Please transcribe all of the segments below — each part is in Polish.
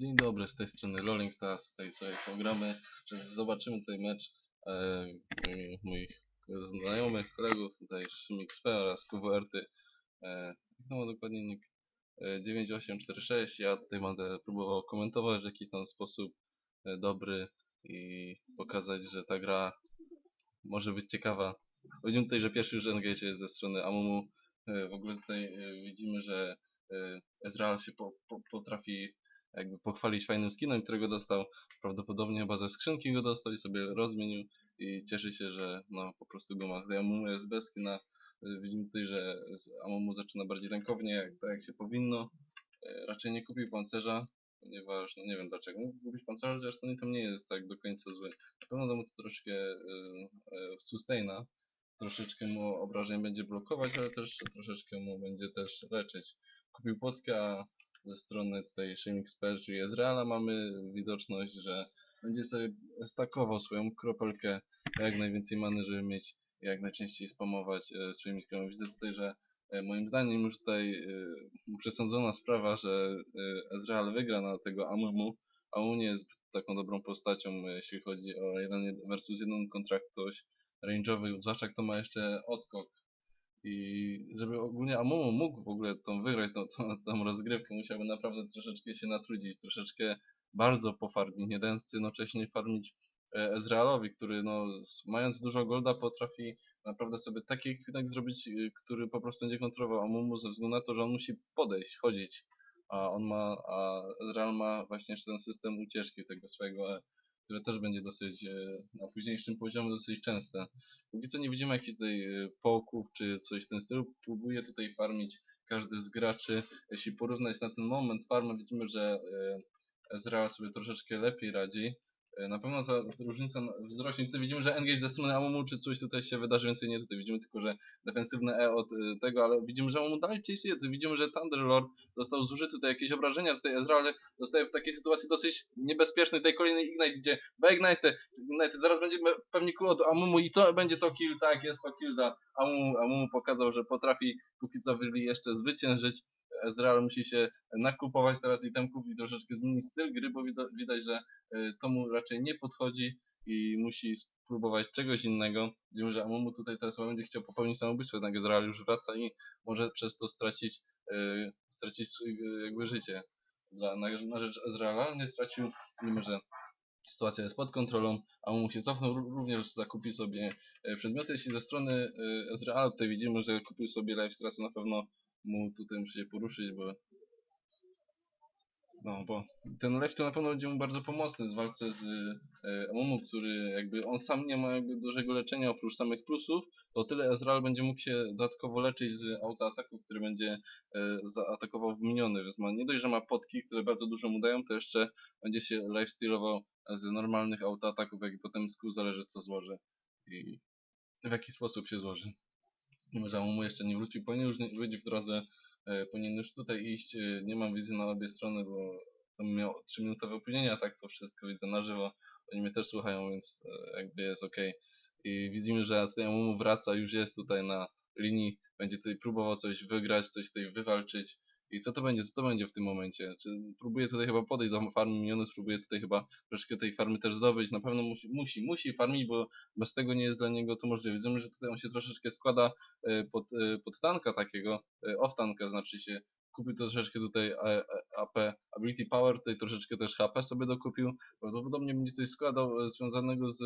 Dzień dobry, z tej strony Rolling Stars, tutaj sobie pogramy, że zobaczymy tutaj mecz e, moich znajomych, kolegów, tutaj SP oraz QWRty. E, jak to ma dokładnie nick? E, 9846, ja tutaj będę próbował komentować w jakiś tam sposób e, dobry i pokazać, że ta gra może być ciekawa. Widzimy tutaj, że pierwszy już engage jest ze strony Amumu. E, w ogóle tutaj e, widzimy, że e, Ezreal się po, po, potrafi jakby pochwalić fajnym skinem, którego dostał. Prawdopodobnie chyba ze skrzynki go dostał i sobie rozmienił i cieszy się, że no po prostu go ma. Amumu jest bez skina. Y, Widzimy tutaj, że Amumu zaczyna bardziej rękownie, jak, tak jak się powinno. Y, Raczej nie kupił pancerza, ponieważ no nie wiem dlaczego. Mógł kupić pancerza, chociaż nie, to nie jest tak do końca zły. Na pewno da mu to troszkę y, y, sustaina. Troszeczkę mu obrażeń będzie blokować, ale też troszeczkę mu będzie też leczyć. Kupił płotkę, ze strony tutaj Shaming Spell, czyli Ezreala mamy widoczność, że będzie sobie stakował swoją kropelkę jak najwięcej many, żeby mieć jak najczęściej spamować e, swoimi skillami. Widzę tutaj, że e, moim zdaniem już tutaj e, przesądzona sprawa, że Ezreal wygra na tego Amumu. Amumu nie jest taką dobrą postacią, jeśli chodzi o 1 versus 1 kontrakt ktoś range'owy, zwłaszcza kto ma jeszcze odskok i żeby ogólnie Amumu mógł w ogóle tą wygrać, tą, tą, tą rozgrywkę, musiałby naprawdę troszeczkę się natrudzić, troszeczkę bardzo pofarmić, nie dając jednocześnie farmić e, Ezrealowi, który no, mając dużo golda potrafi naprawdę sobie taki ekwipunek zrobić, y, który po prostu będzie kontrolował Amumu ze względu na to, że on musi podejść, chodzić, a on ma, a Ezreal ma właśnie jeszcze ten system ucieczki tego swojego, e, które też będzie dosyć e, na późniejszym poziomie dosyć częste. Póki co nie widzimy jakichś tutaj e, połków czy coś w tym stylu. Próbuje tutaj farmić każdy z graczy. Jeśli porównać na ten moment farmę, widzimy, że e, Ezreal sobie troszeczkę lepiej radzi. E, Na pewno ta, różnica wzrośnie. Tutaj widzimy, że engage ze strony Amumu czy coś tutaj się wydarzy, więcej nie. Tutaj widzimy tylko, że defensywne E od e, tego, ale widzimy, że Amumu dalej chase'uje. Widzimy, że Thunderlord został zużyty, tutaj jakieś obrażenia. Tutaj Ezreal zostaje w takiej sytuacji dosyć niebezpiecznej. Tutaj kolejny Ignite idzie. Ignite, Ignite, zaraz będzie pewnie kul od Amumu i co będzie to kill? Tak, jest to kill dla Amumu. Amumu pokazał, że potrafi póki co jeszcze zwyciężyć. Ezreal musi się nakupować teraz itemków i troszeczkę zmienić styl gry, bo widać, że y, to mu raczej nie podchodzi i musi spróbować czegoś innego. Widzimy, że Amumu tutaj teraz będzie chciał popełnić samobójstwo, jednak Ezreal już wraca i może przez to stracić, y, stracić y, jakby życie na, rzecz Ezreala. Nie stracił, widzimy, że sytuacja jest pod kontrolą, a mu się cofnął, ró- również zakupił sobie e, przedmioty. Jeśli ze strony e, Ezreala tutaj widzimy, że kupił sobie Lifestyle, co na pewno mu tutaj musi się poruszyć, bo no, bo ten lifestyle na pewno będzie mu bardzo pomocny w walce z e, Amumu, który jakby on sam nie ma jakby dużego leczenia oprócz samych plusów, to tyle Ezreal będzie mógł się dodatkowo leczyć z autoataku, który będzie e, zaatakował w miniony, więc ma nie dość, że ma potki, które bardzo dużo mu dają, to jeszcze będzie się lifestyle'ował z normalnych autoataków, jak i potem skill zależy co złoży i w jaki sposób się złoży. Mimo, że mu jeszcze nie wrócił, powinien już być w drodze, e, powinien już tutaj iść. E, nie mam wizji na obie strony, bo to miał 3 minutowe opóźnienie, a tak to wszystko widzę na żywo. Oni mnie też słuchają, więc e, jakby jest ok. I widzimy, że tutaj Amumu wraca, już jest tutaj na linii, będzie tutaj próbował coś wygrać, coś tutaj wywalczyć. I co to będzie, co to będzie w tym momencie? Czy próbuje tutaj chyba podejść do farmy miniony, spróbuje tutaj chyba troszeczkę tej farmy też zdobyć. Na pewno musi, musi, musi farmić, bo bez tego nie jest dla niego to możliwe. Widzimy, że tutaj on się troszeczkę składa e, pod, e, pod tanka takiego, e, off tanka znaczy się. Kupił troszeczkę tutaj AP Ability Power, tutaj troszeczkę też HP sobie dokupił. Prawdopodobnie będzie coś składał związanego z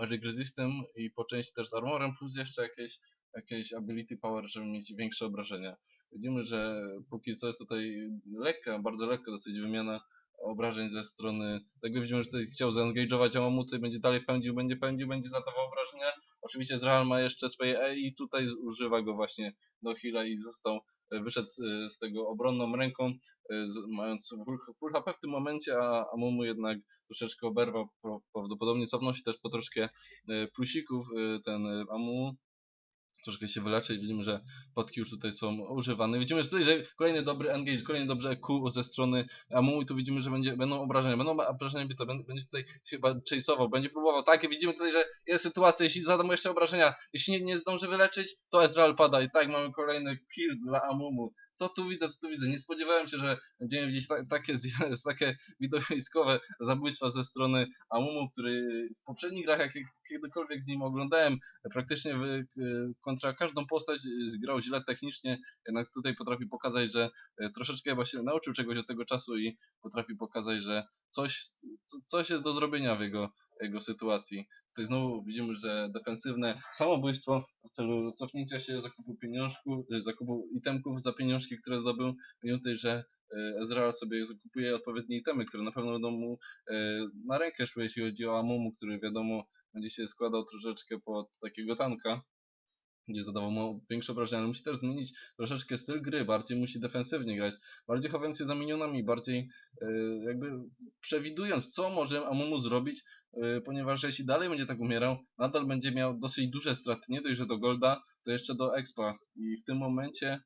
Magic Resistem i po części też z Armorem, plus jeszcze jakieś, jakieś Ability Power, żeby mieć większe obrażenia. Widzimy, że póki co jest tutaj lekka, bardzo lekka dosyć wymiana obrażeń ze strony tego. Widzimy, że tutaj chciał zaengage'ować Amumu, tutaj będzie dalej pędził, będzie pędził, będzie zadawał obrażenia. Oczywiście Zreal ma jeszcze swoje E i tutaj używa go właśnie do heala i został, wyszedł z, tego obronną ręką, e, mając full, HP w tym momencie, a Amumu jednak troszeczkę oberwał, prawdopodobnie cofnął się też po troszkę e, plusików e, ten Amumu. Troszkę się wyleczyć, widzimy, że potki już tutaj są używane. Widzimy że tutaj, że kolejny dobry engage, kolejny dobry EQ ze strony Amumu i tu widzimy, że będzie, będą obrażenia, będą obrażenia bito, będzie, tutaj chyba chase'ował, będzie próbował, tak, i widzimy tutaj, że jest sytuacja, jeśli zada mu jeszcze obrażenia, jeśli nie, nie zdąży wyleczyć, to Ezreal pada i tak mamy kolejny kill dla Amumu. Co tu widzę, co tu widzę. Nie spodziewałem się, że będziemy widzieć ta, takie, takie widowiskowe zabójstwa ze strony Amumu, który w poprzednich grach, jakie kiedykolwiek z nim oglądałem, praktycznie w, kontra każdą postać zgrał źle technicznie, jednak tutaj potrafi pokazać, że e, troszeczkę chyba się nauczył czegoś od tego czasu i potrafi pokazać, że coś, co, coś jest do zrobienia w jego, jego sytuacji. Tutaj znowu widzimy, że defensywne samobójstwo w celu cofnięcia się, zakupu pieniążku, y, zakupu itemków za pieniążki, które zdobył, mimo tutaj, że y, Ezreal sobie zakupuje odpowiednie itemy, które na pewno będą mu y, na rękę szły, jeśli chodzi o Amumu, który wiadomo będzie się składał troszeczkę pod takiego tanka, gdzie zadawał mu większe obrażenia, ale musi też zmienić troszeczkę styl gry, bardziej musi defensywnie grać, bardziej chowając się za minionami, bardziej y, jakby przewidując, co może Amumu zrobić, y, ponieważ jeśli dalej będzie tak umierał, nadal będzie miał dosyć duże straty, nie dość, że do Golda, to jeszcze do Expa. I w tym momencie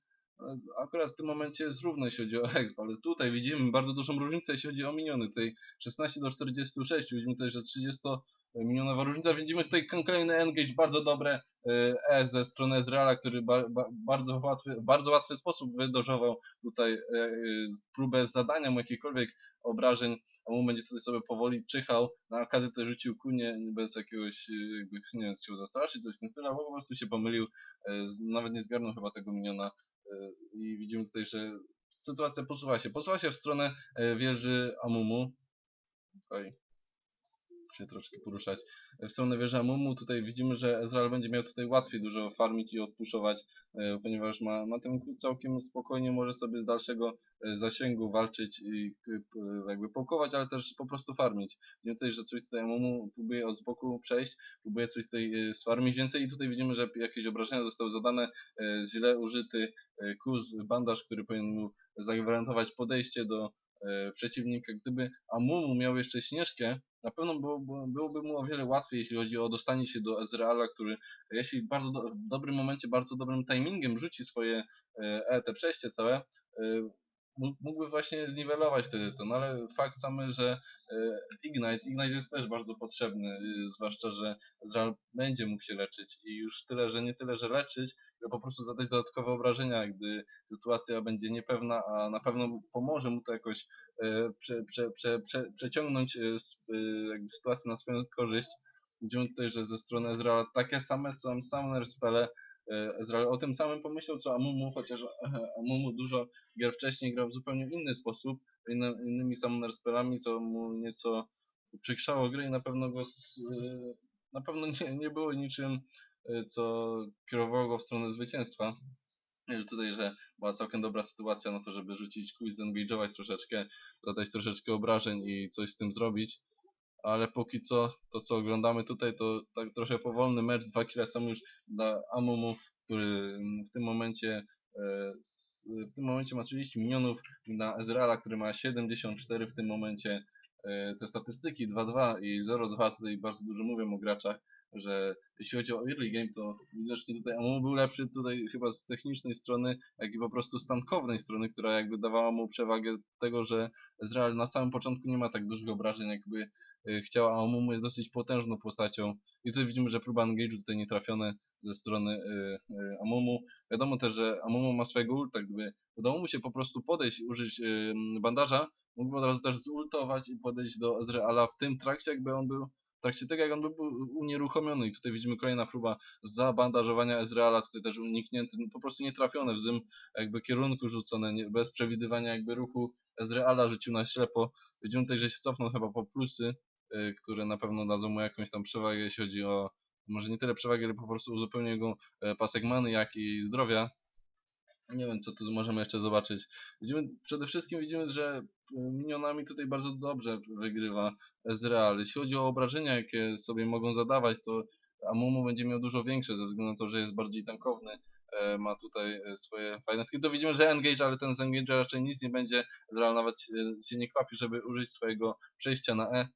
Akurat w tym momencie jest równo, jeśli chodzi o exp, ale tutaj widzimy bardzo dużą różnicę, jeśli chodzi o miniony. Tutaj 16 do 46, widzimy tutaj, że 30 milionowa różnica. Widzimy tutaj kolejny engage, bardzo dobre y, E ze strony Ezreala, który ba, ba, bardzo, łatwy, bardzo łatwy sposób wydożował tutaj e, e, próbę zadania mu jakichkolwiek obrażeń, a mu będzie tutaj sobie powoli czyhał. Na okazję tutaj rzucił kunię bez jakiegoś, y, jakby, nie wiem, chciał zastraszyć, coś w tym stylu, albo po prostu się pomylił, e, nawet nie zgarnął chyba tego miniona e, i widzimy tutaj, że sytuacja posuwa się. Posuwa się w stronę e, wieży Amumu. Tutaj się troszkę poruszać. W stronę wieży Amumu tutaj widzimy, że Ezreal będzie miał tutaj łatwiej dużo farmić i odpuszować, e, ponieważ ma, ma tym całkiem spokojnie może sobie z dalszego e, zasięgu walczyć i jakby połkować, ale też po prostu farmić. Widzimy tutaj, że coś tutaj Amumu próbuje od boku przejść, próbuje coś tutaj e, sfarmić więcej i tutaj widzimy, że jakieś obrażenia zostały zadane, źle użyty kuz, bandaż, który powinien mu zagwarantować podejście do przeciwnika. Gdyby Amumu miał jeszcze śnieżkę, na pewno byłoby, mu o wiele łatwiej, jeśli chodzi o dostanie się do Ezreala, który jeśli bardzo do, w dobrym momencie, bardzo dobrym timingiem rzuci swoje e, e, te przejście całe, e, mógłby właśnie zniwelować wtedy to, no ale fakt samy, że e, Ignite, Ignite jest też bardzo potrzebny, e, zwłaszcza, że Ezreal będzie mógł się leczyć i już tyle, że nie tyle, że leczyć, tylko po prostu zadać dodatkowe obrażenia, gdy sytuacja będzie niepewna, a na pewno pomoże mu to jakoś e, prze, prze, prze, prze, przeciągnąć e, sytuację na swoją korzyść. Widzimy tutaj, że ze strony Ezreala takie same są summoner spele. E, o tym samym pomyślał co Amumu, chociaż e, Amumu dużo gier wcześniej grał w zupełnie inny sposób, inny, innymi summoner spelami, co mu nieco przykrzało gry i na pewno go s- e, na pewno nie, nie było niczym, co kierowało go w stronę zwycięstwa. Że tutaj, że była całkiem dobra sytuacja na to, żeby rzucić quiz, zengage'ować troszeczkę, dodać troszeczkę obrażeń i coś z tym zrobić. Ale póki co, to co oglądamy tutaj, to tak trochę powolny mecz. Dwa kile są już dla Amumu, który w tym momencie e, w tym momencie ma 30 milionów na Ezreala, który ma 74 w tym momencie. E, Te statystyki 2-2 i 0-2 tutaj bardzo dużo mówią o graczach, że jeśli chodzi o early game, to widocznie tutaj Amumu był lepszy tutaj chyba z technicznej strony, jak i po prostu z tankownej strony, która jakby dawała mu przewagę tego, że Ezreal na samym początku nie ma tak dużych obrażeń, jakby e, chciała, a Amumu jest dosyć potężną postacią. I tutaj widzimy, że próba engage'u tutaj nie trafione ze strony e, Amumu. Wiadomo też, że Amumu ma swojego ulta, gdyby udało mu się po prostu podejść, użyć bandaża, mógłby od razu też zultować i podejść do Ezreala w tym trakcie, jakby on był w trakcie tego, jak on by był unieruchomiony. I tutaj widzimy kolejna próba zabandażowania Ezreala, tutaj też uniknięty, no po prostu nie trafione w złym jakby kierunku rzucone, nie, bez przewidywania jakby ruchu Ezreala rzucił na ślepo. Widzimy tutaj, że się cofnął chyba po plusy, y, które na pewno dadzą mu jakąś tam przewagę, jeśli chodzi o może nie tyle przewagę, ale po prostu uzupełnię jego e, pasek many, jak i zdrowia. Nie wiem, co tu możemy jeszcze zobaczyć. Widzimy, przede wszystkim widzimy, że minionami tutaj bardzo dobrze wygrywa Ezreal. Jeśli chodzi o obrażenia, jakie sobie mogą zadawać, to Amumu będzie miał dużo większe, ze względu na to, że jest bardziej tankowny. E, ma tutaj e, swoje fajne skille. Widzimy, że engage, ale ten z engage raczej nic nie będzie. Ezreal nawet się nie kwapi, żeby użyć swojego przejścia na E.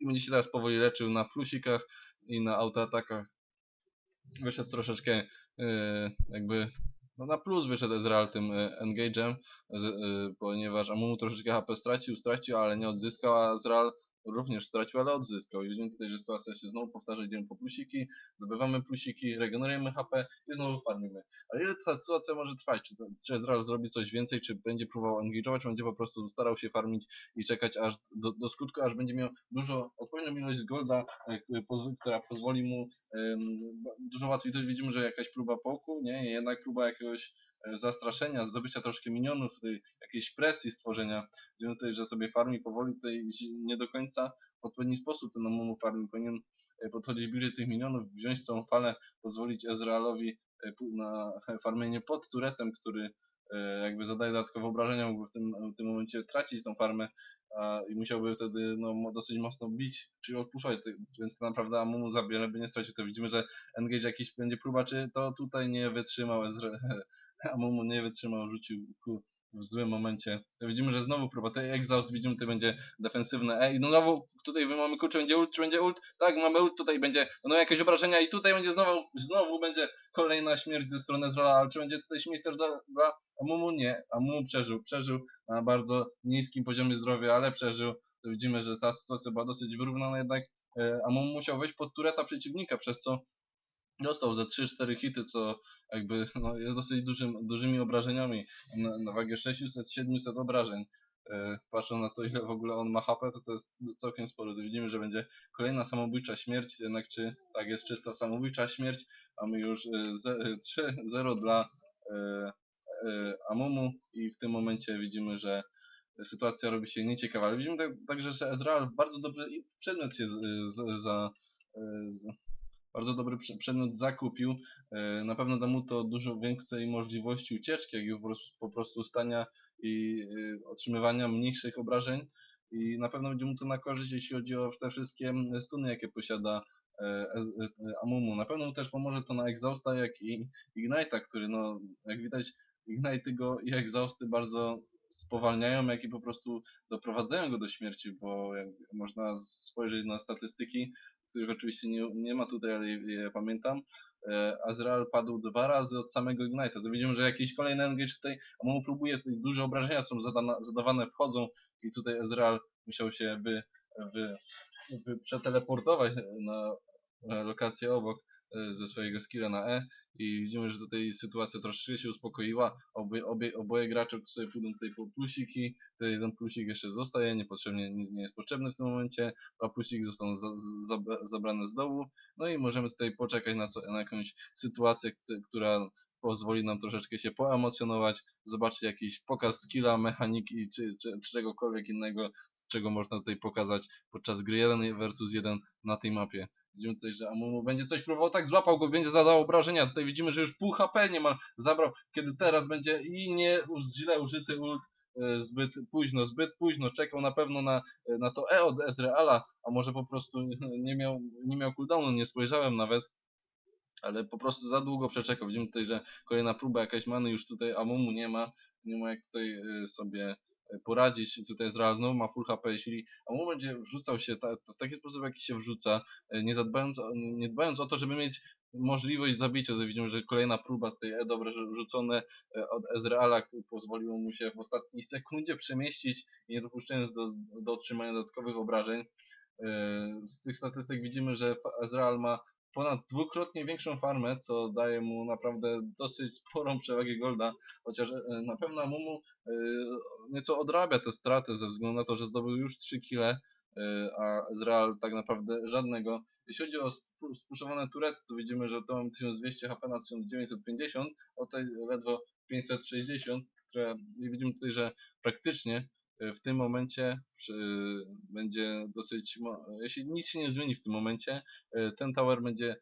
I będzie się teraz powoli leczył na plusikach i na autoatakach. Wyszedł troszeczkę e, jakby no na plus wyszedł Ezreal tym e, engage'em, e, ponieważ Amumu troszeczkę HP stracił, stracił, ale nie odzyskał, a Ezreal również stracił, ale odzyskał. I widzimy tutaj, że sytuacja się znowu powtarza, idziemy po plusiki, zdobywamy plusiki, regenerujemy HP i znowu farmimy. Ale ile ta sytuacja może trwać? Czy, czy Ezreal zrobi coś więcej, czy będzie próbował engage'ować, czy będzie po prostu starał się farmić i czekać aż do, do skutku, aż będzie miał dużo, odpowiednią ilość golda, e, która pozwoli mu em, dużo łatwiej. To widzimy, że jakaś próba połku, nie? Jednak próba jakiegoś zastraszenia, zdobycia troszkę minionów, tutaj jakiejś presji stworzenia. Widzimy tutaj, że sobie farmi powoli, tutaj nie do końca w odpowiedni sposób ten Amumu farmi powinien e, podchodzić bliżej tych minionów, wziąć całą falę, pozwolić Ezrealowi e, na farmienie pod turetem, który e, jakby zadaje dodatkowe obrażenia, mógłby w tym, w tym momencie tracić tą farmę a, i musiałby wtedy no, dosyć mocno bić, czyli odpuszczać, więc tak naprawdę Amumu za wiele by nie stracił. To widzimy, że engage jakiś będzie próba, czy to tutaj nie wytrzymał Ezre, Amumu nie wytrzymał, rzucił ku w złym momencie. To widzimy, że znowu próba. Ten exhaust widzimy, tutaj będzie defensywne. E, i no znowu tutaj mamy kurczę, będzie ult, czy będzie ult? Tak, mamy ult, tutaj będzie, będą jakieś obrażenia i tutaj będzie znowu, znowu będzie kolejna śmierć ze strony Ezreala, ale czy będzie tutaj śmierć też dla, dla Amumu? Nie. Amumu przeżył, przeżył na bardzo niskim poziomie zdrowia, ale przeżył. To widzimy, że ta sytuacja była dosyć wyrównana, jednak e, Amumu musiał wejść pod tureta przeciwnika, przez co dostał ze 3-4 hity, co jakby no, jest dosyć dużym, dużymi obrażeniami na, na wagę 600-700 obrażeń. E, patrząc na to, ile w ogóle on ma HP, to to jest całkiem sporo. To widzimy, że będzie kolejna samobójcza śmierć, jednak czy tak jest czysta samobójcza śmierć, a my już e, ze- e, 3-0 dla e, e, Amumu i w tym momencie widzimy, że sytuacja robi się nieciekawa. Ale widzimy tak, także, że Ezreal bardzo dobry i przedmiot się z, z, za, e, z, bardzo dobry prze- przedmiot zakupił. E, Na pewno da mu to dużo większej możliwości ucieczki, jak i po prostu, stania i e, otrzymywania mniejszych obrażeń. I na pewno będzie mu to na korzyść, jeśli chodzi o te wszystkie stuny, jakie posiada e, Amumu. Na pewno też pomoże to na Exhausta, jak i Ignite'a, który no, jak widać, Ignite'y go i Exhausty bardzo spowalniają, jak i po prostu doprowadzają go do śmierci, bo jak można spojrzeć na statystyki, których oczywiście nie, nie ma tutaj, ale je, pamiętam. E, Azrael padł dwa razy od samego Ignite'a. To widzimy, że jakiś kolejny engage tutaj, a mu próbuje, tutaj duże obrażenia są zadana, zadawane, wchodzą i tutaj Ezreal musiał się wy, wy, wy przeteleportować na, lokację obok ze swojego skilla na E i widzimy, że tutaj sytuacja troszeczkę się uspokoiła. Obie, obie, oboje gracze sobie pójdą tutaj po plusiki, tutaj jeden plusik jeszcze zostaje, niepotrzebnie, nie, jest potrzebny w tym momencie, dwa plusiki zostaną za, za, zabrane z dołu, no i możemy tutaj poczekać na, co, na jakąś sytuację, kt- która pozwoli nam troszeczkę się poemocjonować, zobaczyć jakiś pokaz skilla, mechaniki czy, czy, czy czegokolwiek innego, z czego można tutaj pokazać podczas gry 1 versus 1 na tej mapie. Widzimy tutaj, że Amumu będzie coś próbował, tak złapał go, będzie zadał obrażenia. Tutaj widzimy, że już pół HP niemal zabrał, kiedy teraz będzie i nie źle użyty ult e, zbyt późno, zbyt późno. Czekał na pewno na, e, na to E od Ezreala, a może po prostu nie miał, nie miał cooldownu, nie spojrzałem nawet. Ale po prostu za długo przeczekał. Widzimy tutaj, że kolejna próba jakaś many już tutaj Amumu nie ma. Nie ma jak tutaj e, sobie poradzić. Tutaj Ezreal znowu ma full HP. Jeśli Amumu będzie wrzucał się ta, w taki sposób, jaki się wrzuca, e, nie zadbając, nie dbając o to, żeby mieć możliwość zabicia, to widzimy, że kolejna próba tutaj E dobre rzu- rzucone e, od Ezreala pozwoliło mu się w ostatniej sekundzie przemieścić nie dopuszczając do, do otrzymania dodatkowych obrażeń. E, Z tych statystyk widzimy, że Ezreal ma ponad dwukrotnie większą farmę, co daje mu naprawdę dosyć sporą przewagę golda, chociaż e, na pewno Mumu e, nieco odrabia te straty ze względu na to, że zdobył już 3 kile, e, a Ezreal tak naprawdę żadnego. Jeśli chodzi o spu- spuszowane turety, to widzimy, że to mam 1200 HP na 1950, o tej ledwo 560, które widzimy tutaj, że praktycznie w tym momencie będzie dosyć, jeśli nic się nie zmieni w tym momencie, e, ten tower będzie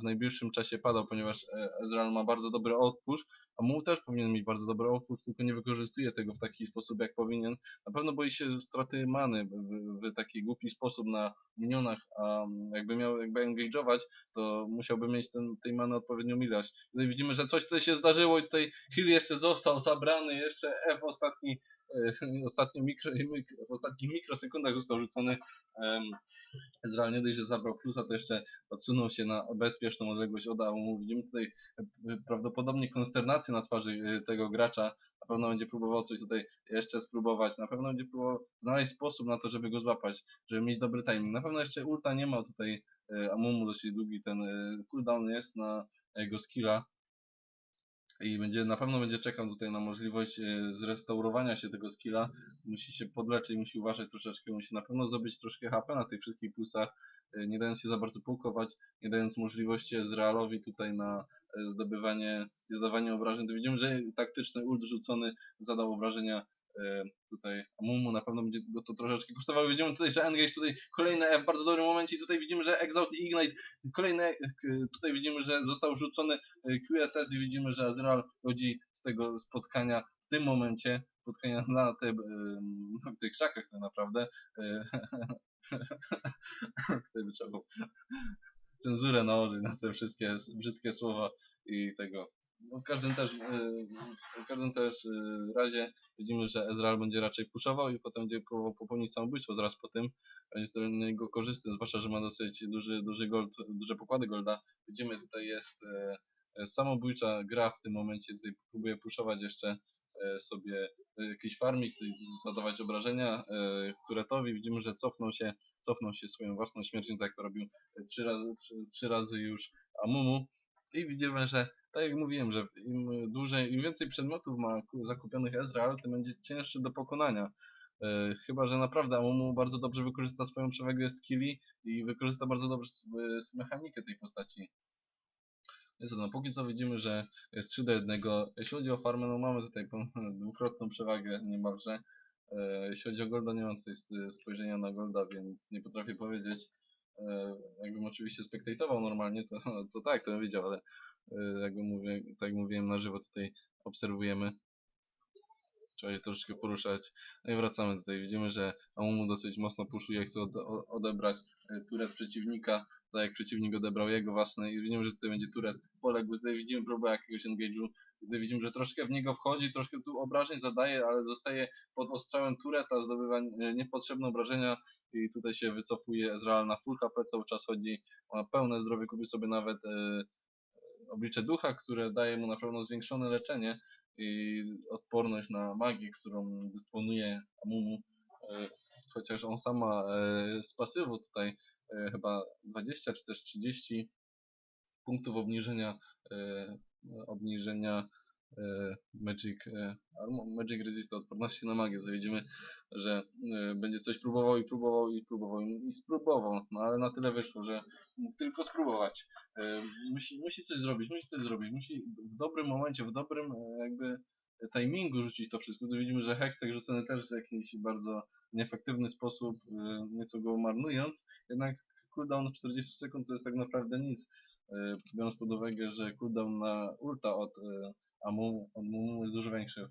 w najbliższym czasie padał, ponieważ e, Ezreal ma bardzo dobry outpush, a mu też powinien mieć bardzo dobry outpush, tylko nie wykorzystuje tego w taki sposób, jak powinien. Na pewno boi się straty many w, w, taki głupi sposób na minionach, a mm, jakby miał jakby engage'ować, to musiałby mieć ten, tej many odpowiednią ilość. Tutaj widzimy, że coś tutaj się zdarzyło i tutaj Hill jeszcze został zabrany, jeszcze F ostatni ostatnio mikro, mik, w ostatnich mikrosekundach został rzucony. Ezreal nie dość, zabrał plusa, to jeszcze odsunął się na bezpieczną odległość od Amumu. Widzimy tutaj e, prawdopodobnie konsternację na twarzy e, tego gracza. Na pewno będzie próbował coś tutaj jeszcze spróbować. Na pewno będzie próbował znaleźć sposób na to, żeby go złapać, żeby mieć dobry timing. Na pewno jeszcze ulta nie ma tutaj e, Amumu dosyć długi ten e, cooldown jest na jego skilla i będzie, na pewno będzie czekał tutaj na możliwość e, zrestaurowania się tego skilla. Musi się podleczyć, musi uważać troszeczkę, musi na pewno zdobyć troszkę HP na tych wszystkich plusach, e, nie dając się za bardzo pułkować, nie dając możliwości Ezrealowi tutaj na e, zdobywanie i zadawanie obrażeń. To widzimy, że taktyczny ult rzucony zadał obrażenia tutaj Amumu, na pewno będzie go to troszeczkę kosztowało. Widzimy tutaj, że Engage tutaj kolejny F w bardzo dobrym momencie i tutaj widzimy, że Exhaust i Ignite kolejne, k- tutaj widzimy, że został rzucony e, QSS i widzimy, że Ezreal chodzi z tego spotkania w tym momencie, spotkania na te, w tych krzakach tak naprawdę. e, by trzeba cenzurę nałożyć na te wszystkie brzydkie słowa i tego. No w każdym też, e, w każdym też e, razie widzimy, że Ezreal będzie raczej puszował i potem będzie próbował popełnić samobójstwo zaraz po tym. Będzie to dla niego korzystne, zwłaszcza, że ma dosyć duży, duży gold, duże pokłady golda. Widzimy, tutaj jest e, samobójcza gra w tym momencie, tutaj próbuje puszować jeszcze e, sobie jakiś tutaj zadawać obrażenia e, Turetowi. Widzimy, że cofnął się, cofnął się swoją własną śmiercią, tak jak to robił e, trzy razy, trzy, trzy razy już Amumu. I widzimy, że tak jak mówiłem, że im dłużej, im więcej przedmiotów ma ku- zakupionych Ezreal, tym będzie cięższy do pokonania. E, Chyba, że naprawdę Amumu bardzo dobrze wykorzysta swoją przewagę skilli i wykorzysta bardzo dobrze s- mechanikę tej postaci. Jest no, póki co widzimy, że jest 3 do 1. Jeśli chodzi o farmę, no mamy tutaj dwukrotną przewagę niemalże. E, Jeśli chodzi o Golda, nie mam tutaj spojrzenia na Golda, więc nie potrafię powiedzieć. E, Jakbym oczywiście spektatował normalnie, to, to tak, to bym wiedział, ale e, jakby mówię, tak jak mówiłem na żywo tutaj obserwujemy. Trzeba się troszeczkę poruszać. No i wracamy tutaj. Widzimy, że Amumu dosyć mocno puszuje, chce odebrać e, turet przeciwnika, tak jak przeciwnik odebrał jego własny i widzimy, że tutaj będzie turet poległy. Tutaj widzimy próbę jakiegoś engage'u. Tutaj widzimy, że troszkę w niego wchodzi, troszkę tu obrażeń zadaje, ale zostaje pod ostrzałem tureta, zdobywa e, niepotrzebne obrażenia i tutaj się wycofuje Ezreal na full HP, cały czas chodzi, ma pełne zdrowie, kupił sobie nawet e, oblicze ducha, które daje mu na pewno zwiększone leczenie i odporność na magię, którą dysponuje Amumu. E, Chociaż on sam ma e, z pasywu tutaj e, chyba 20 czy też 30 punktów obniżenia obniżenia Magic, e, Magic Resist odporności na magię. To widzimy, że e, będzie coś próbował i próbował i próbował i, spróbował, no ale na tyle wyszło, że mógł tylko spróbować. E, musi, musi coś zrobić, musi coś zrobić, musi w dobrym momencie, w dobrym e, jakby timingu rzucić to wszystko. Tu widzimy, że Hextech rzucony też w jakiś bardzo nieefektywny sposób, e, nieco go marnując, jednak cooldown 40 sekund to jest tak naprawdę nic, e, biorąc pod uwagę, że cooldown na ulta od Amumu, od Mumu jest dużo większy.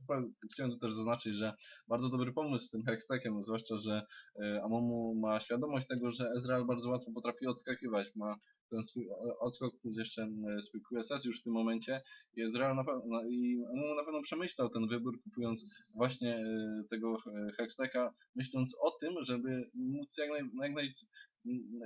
Chciałem tu też zaznaczyć, że bardzo dobry pomysł z tym Hextechem, zwłaszcza, że e, Amumu ma świadomość tego, że Ezreal bardzo łatwo potrafi odskakiwać, ma ten swój odskok plus jeszcze e, swój QSS już w tym momencie i Ezreal na pewno, i Amumu na pewno przemyślał ten wybór kupując właśnie e, tego Hextecha, myśląc o tym, żeby móc jak, naj, jak, naj,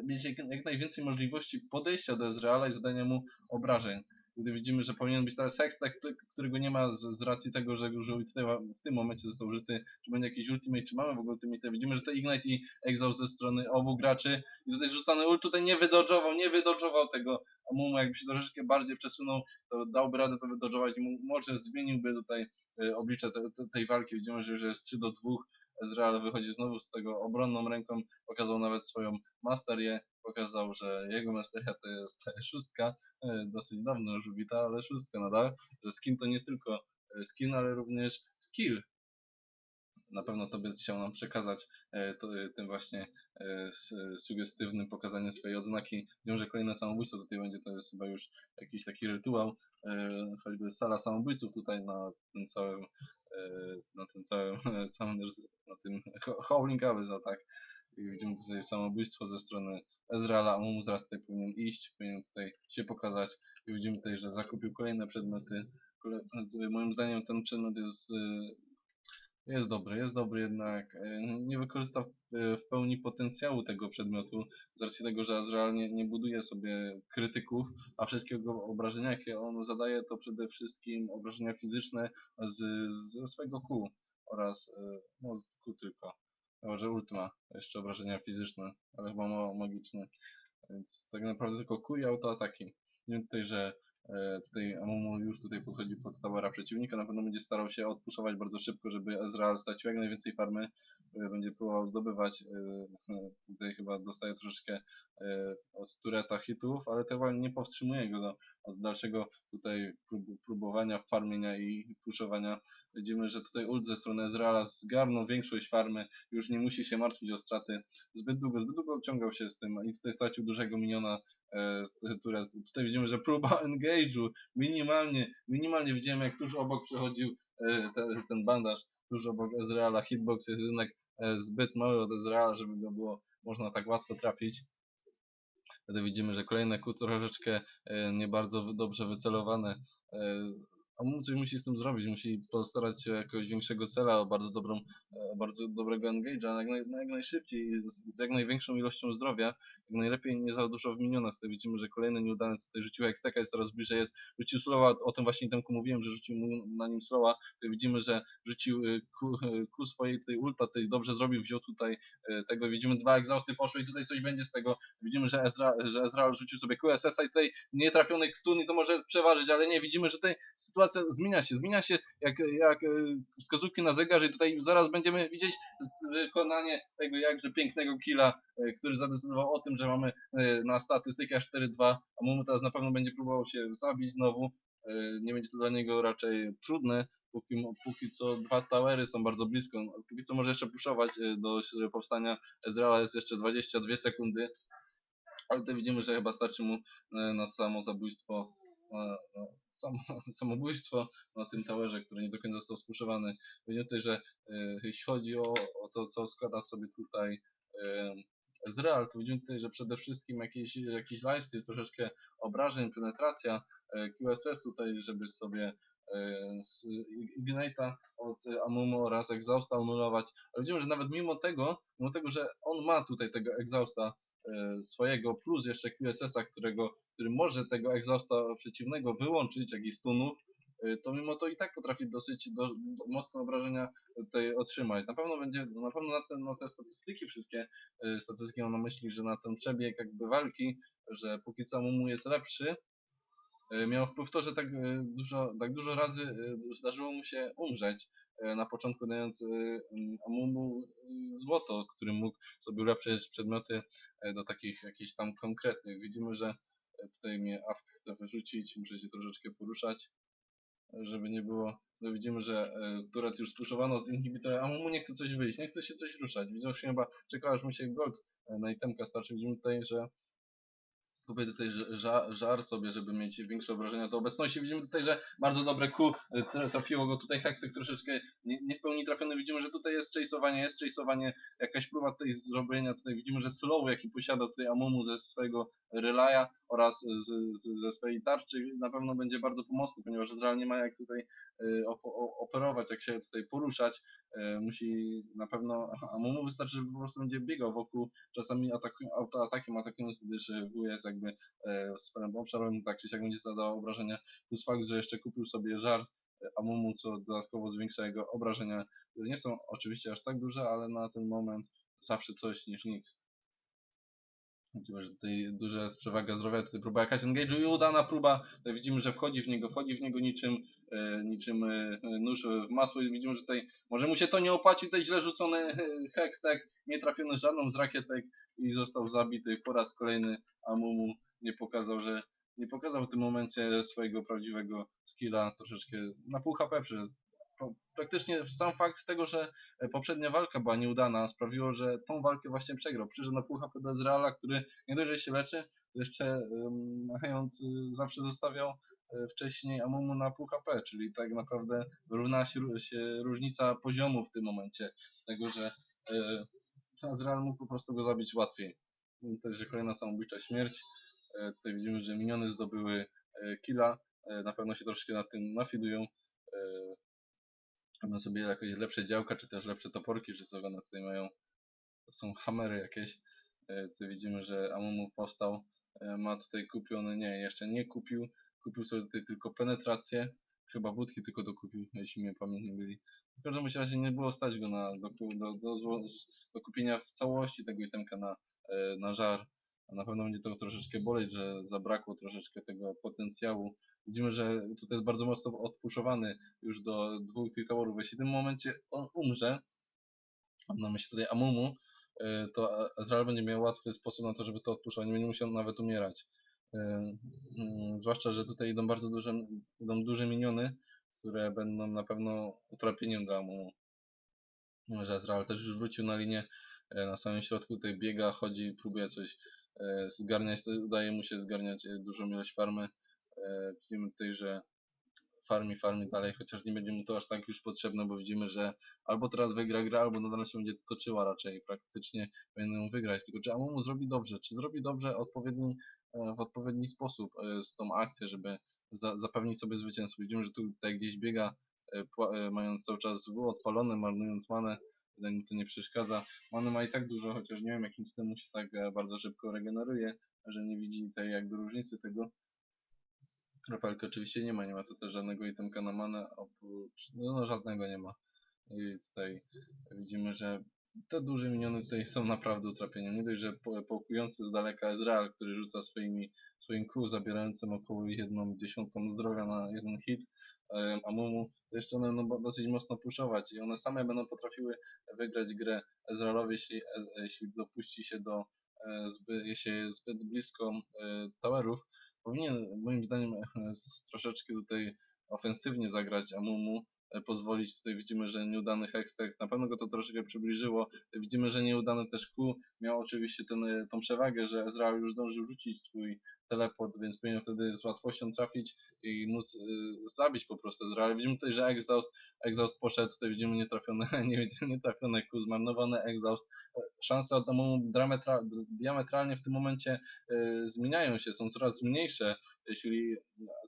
mieć jak, jak najwięcej możliwości podejścia do Ezreala i zadania mu obrażeń. Gdy widzimy, że powinien być teraz Hextech, który- którego nie ma z, z racji tego, że tutaj w tym momencie został użyty, czy będzie jakiś ultimate, czy mamy w ogóle ultimate, widzimy, że to Ignite i Exhaust ze strony obu graczy i tutaj rzucany ult tutaj nie wydodżował, nie wydodżował tego Amumu, jakby się troszeczkę bardziej przesunął, to dałby radę to wydodżować i może zmieniłby tutaj e, oblicze te, te, tej walki. Widzimy, że już jest 3 do 2. Ezreal wychodzi znowu z tego obronną ręką, pokazał nawet swoją masterię, pokazał, że jego masteria to jest szóstka, e, dosyć dawno już ubita, ale szóstka nadal, że skin to nie tylko e, skin, ale również skill. Na pewno to by chciał nam przekazać e, to, tym właśnie sugestywnym pokazaniem swojej odznaki. Wiem, że kolejne samobójstwo tutaj będzie, to jest chyba już jakiś taki rytuał, choćby sala samobójców tutaj na tym całym na tym całym, na tym ho- Howling Abyss, tak. I widzimy tutaj samobójstwo ze strony Ezreala, mu zaraz tutaj powinien iść, powinien tutaj się pokazać i widzimy tutaj, że zakupił kolejne przedmioty. Moim zdaniem ten przedmiot jest, y, jest dobry, jest dobry jednak e, nie wykorzysta e, w pełni potencjału tego przedmiotu z racji tego, że Azrael nie, nie buduje sobie krytyków, a wszystkie jego obrażenia, jakie on zadaje, to przede wszystkim obrażenia fizyczne z, ze swojego kół oraz no z kół tylko. Chyba, że ult ma jeszcze obrażenia fizyczne, ale chyba ma magiczne. Więc tak naprawdę tylko i autoataki. Nie tutaj, że tutaj Amumu już tutaj podchodzi pod towera przeciwnika, na pewno będzie starał się odpuszować bardzo szybko, żeby Ezreal stracił jak najwięcej farmy, e, będzie próbował zdobywać, e, tutaj chyba dostaje troszeczkę e, od Tureta hitów, ale to chyba nie powstrzymuje go do, od dalszego tutaj prób, próbowania farmienia i puszowania. Widzimy, że tutaj ult ze strony Ezreala zgarnął większość farmy, już nie musi się martwić o straty zbyt długo, zbyt długo ciągał się z tym i tutaj stracił dużego miniona, e, Turet. Tutaj widzimy, że próba engage'u, minimalnie, minimalnie widziałem jak tuż obok przechodził e, te, ten bandaż, tuż obok Ezreala, hitbox jest jednak e, zbyt mały od Ezreala, żeby go było można tak łatwo trafić. Wtedy widzimy, że kolejne Q troszeczkę e, nie bardzo dobrze wycelowane. A mu coś musi z tym zrobić, musi postarać się jakiegoś większego cela, o bardzo dobrą, e, bardzo dobrego engage'a, jak, naj, jak najszybciej, z, z jak największą ilością zdrowia, jak najlepiej nie za dużo w miniona. Tutaj widzimy, że kolejny nieudany tutaj rzucił Hexteka, jest coraz bliżej, jest, rzucił slowa, o tym właśnie Temku mówiłem, że rzucił na nim slowa, tutaj widzimy, że rzucił e, ku, ku swojej tej ulta, tutaj dobrze zrobił, wziął tutaj e, tego, widzimy dwa exhausty poszły i tutaj coś będzie z tego, widzimy, że Ezra, że Ezreal rzucił sobie QSS-a i tutaj nietrafiony stun i to może przeważyć, ale nie, widzimy, że tutaj sytuacja zmienia się, zmienia się jak, jak e, wskazówki na zegarze i tutaj zaraz będziemy widzieć wykonanie tego jakże pięknego killa, e, który zadecydował o tym, że mamy e, na statystykach 4-2, a Mumu teraz na pewno będzie próbował się zabić znowu, nie będzie to dla niego raczej trudne, póki, póki co dwa towery są bardzo blisko, póki co może jeszcze puszować do powstania Ezreala jest jeszcze 22 sekundy, ale tutaj widzimy, że chyba starczy mu na samo zabójstwo, samo, samobójstwo na tym towerze, który nie do końca został spuszowany. Widzimy tutaj, że e, jeśli chodzi o, o to, co składa sobie tutaj e, Ezreal, to widzimy tutaj, że przede wszystkim jakiś, jakiś lifestyle, troszeczkę obrażeń, penetracja, e, QSS tutaj, żeby sobie e, z od e, Amumu oraz Exhausta anulować. Ale widzimy, że nawet mimo tego, mimo tego, że on ma tutaj tego Exhausta e, swojego, plus jeszcze QSS-a, którego, który może tego Exhausta przeciwnego wyłączyć, jak i stunów, e, to mimo to i tak potrafi dosyć do, do, mocne obrażenia tutaj otrzymać. Na pewno będzie, na pewno na, ten, te statystyki wszystkie, e, statystyki mam na myśli, że na ten przebieg jakby walki, że póki co Mumu jest lepszy, e, miał wpływ to, że tak e, dużo, tak dużo razy e, zdarzyło mu się umrzeć, e, na początku dając e, mm, Amumu e, złoto, którym mógł sobie ulepszyć przedmioty e, do takich jakichś tam konkretnych. Widzimy, że e, tutaj mnie Awk chce wyrzucić, muszę się troszeczkę poruszać, e, żeby nie było. No widzimy, że e, Turet już spuszowano od inhibitora, a mu nie chce coś wyjść, nie chce się coś ruszać. Widzą się chyba, czekał aż mu się gold e, na itemka starczy. Widzimy tutaj, że kupię tutaj ż- ża- żar sobie, żeby mieć większe obrażenia do obecności. Widzimy tutaj, że bardzo dobre Q e, tra- trafiło go tutaj Hexek troszeczkę nie, nie w pełni trafiony. Widzimy, że tutaj jest chase'owanie, jest chase'owanie, jakaś próba tutaj zrobienia. Tutaj widzimy, że slow, jaki posiada tutaj Amumu ze swojego Relaya oraz z, z, ze swojej tarczy na pewno będzie bardzo pomocny, ponieważ Ezreal nie ma jak tutaj e, operować, jak się tutaj poruszać. E, Musi na pewno, Amumu wystarczy, że po prostu będzie biegał wokół, czasami ataku, autoatakiem atakując, gdyż W jest jakby e, sferem obszarowym, tak czy siak będzie zadawał obrażenia, plus fakt, że jeszcze kupił sobie żar e, Amumu, co dodatkowo zwiększa jego obrażenia, które nie są oczywiście aż tak duże, ale na ten moment zawsze coś niż nic. Widzimy, że tutaj duża jest przewaga zdrowia, tutaj próba jakaś engage'u i udana próba. Widzimy, że wchodzi w niego, wchodzi w niego niczym, e, niczym e, nóż w masło i widzimy, że tutaj może mu się to nie opłaci, tutaj źle rzucony hextech, nie trafiony żadną z rakietek i został zabity po raz kolejny, a Mumu nie pokazał, że nie pokazał w tym momencie swojego prawdziwego skilla, troszeczkę na pół HP Praktycznie sam fakt tego, że e, poprzednia walka była nieudana, sprawiło, że tą walkę właśnie przegrał. Przyszedł na pół HP do który nie się leczy, to jeszcze mając, y, zawsze zostawiał e, wcześniej Amumu na pół HP, czyli tak naprawdę wyrównała się, się różnica poziomu w tym momencie, tego, że e, Ezreal mógł po prostu go zabić łatwiej. Jest kolejna samobójcza śmierć. E, tutaj widzimy, że miniony zdobyły e, killa, e, na pewno się troszkę nad tym nafidują. Robią sobie jakieś lepsze działka, czy też lepsze toporki, co one tutaj mają, to są hamery jakieś. E, Tu widzimy, że Amumu powstał, e, ma tutaj kupiony, nie, jeszcze nie kupił, kupił sobie tutaj tylko penetrację, chyba wódki tylko dokupił, jeśli mnie pamięć nie byli. W każdym razie nie było stać go na, do, do, do, do kupienia w całości tego itemka na, e, na żar. Na pewno będzie to troszeczkę boleć, że zabrakło troszeczkę tego potencjału. Widzimy, że tutaj jest bardzo mocno odpuszowany już do dwóch tych towerów. Jeśli w tym momencie on umrze, mam na myśli tutaj Amumu, e, to Ezreal będzie miał łatwy sposób na to, żeby to odpuszczać. Nie musiał nawet umierać. E, mm, Zwłaszcza, że tutaj idą bardzo duże, idą duże miniony, które będą na pewno utrapieniem dla Amumu. Że Ezreal też już wrócił na linię, e, na samym środku tutaj biega, chodzi, próbuje coś zgarniać, to udaje mu się zgarniać e, dużą ilość farmy. E, Widzimy tutaj, że farmi, farmi dalej, chociaż nie będzie mu to aż tak już potrzebne, bo widzimy, że albo teraz wygra gra, albo nadal się będzie toczyła raczej, praktycznie powinien ją wygrać, tylko czy Amumu zrobi dobrze, czy zrobi dobrze odpowiedni, e, w odpowiedni sposób e, z tą akcję, żeby za, zapewnić sobie zwycięstwo. Widzimy, że tutaj gdzieś biega, e, e, mając cały czas W odpalone, marnując manę, mu to nie przeszkadza. Many ma i tak dużo, chociaż nie wiem jakim cudem mu się tak e, bardzo szybko regeneruje, że nie widzi tej jakby różnicy tego. Kropelki oczywiście nie ma, nie ma tu też żadnego itemka na manę, oprócz, no, no żadnego nie ma. I tutaj widzimy, że te duże miniony tutaj są naprawdę utrapieniem. Nie dość, że po- pokujący z daleka Ezreal, który rzuca swoimi, swoim Q, zabierającym około jedną dziesiątą zdrowia na jeden hit, a Mumu, to jeszcze one będą dosyć mocno puszować i one same będą potrafiły wygrać grę Ezrealowi, jeśli, e- jeśli dopuści się do e, zbyt, jeśli zbyt blisko e, towerów, powinien moim zdaniem troszeczkę tutaj ofensywnie zagrać Amumu, pozwolić, tutaj widzimy, że nieudany Hextech, na pewno go to troszeczkę przybliżyło, widzimy, że nieudany też Q miał oczywiście ten, e, tą przewagę, że Ezreal już zdążył rzucić swój teleport, więc powinien wtedy z łatwością trafić i móc y, zabić po prostu Ezreal. Widzimy tutaj, że Exhaust, Exhaust poszedł, tutaj widzimy nietrafione, nie, nietrafione Q, zmarnowany Exhaust. E, Szanse od Amumu diametra, diametralnie w tym momencie y, zmieniają się, są coraz mniejsze. Jeśli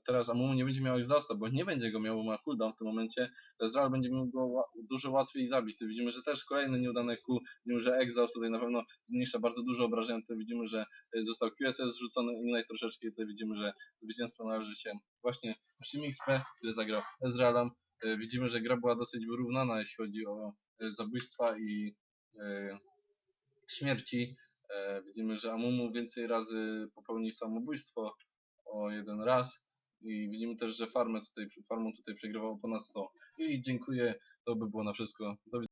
teraz Amumu nie będzie miał exhausta, bo nie będzie go miał, bo ma cooldown w tym momencie, Ezreal będzie mógł go dużo łatwiej zabić. Tu widzimy, że też kolejne nieudane Q, mimo że exhaust tutaj na pewno zmniejsza bardzo dużo obrażeń, to widzimy, że y, został QSS zrzucony, Ignite troszeczkę i tutaj widzimy, że zwycięstwo należy się właśnie Shim XP, który zagrał Ezrealem. Y, Widzimy, że gra była dosyć wyrównana, jeśli chodzi o y, zabójstwa i y, śmierci. E, Widzimy, że Amumu więcej razy popełnił samobójstwo o jeden raz i widzimy też, że farmę tutaj, farmą tutaj przegrywał ponad 100. I dziękuję, to by było na wszystko. Do widzenia.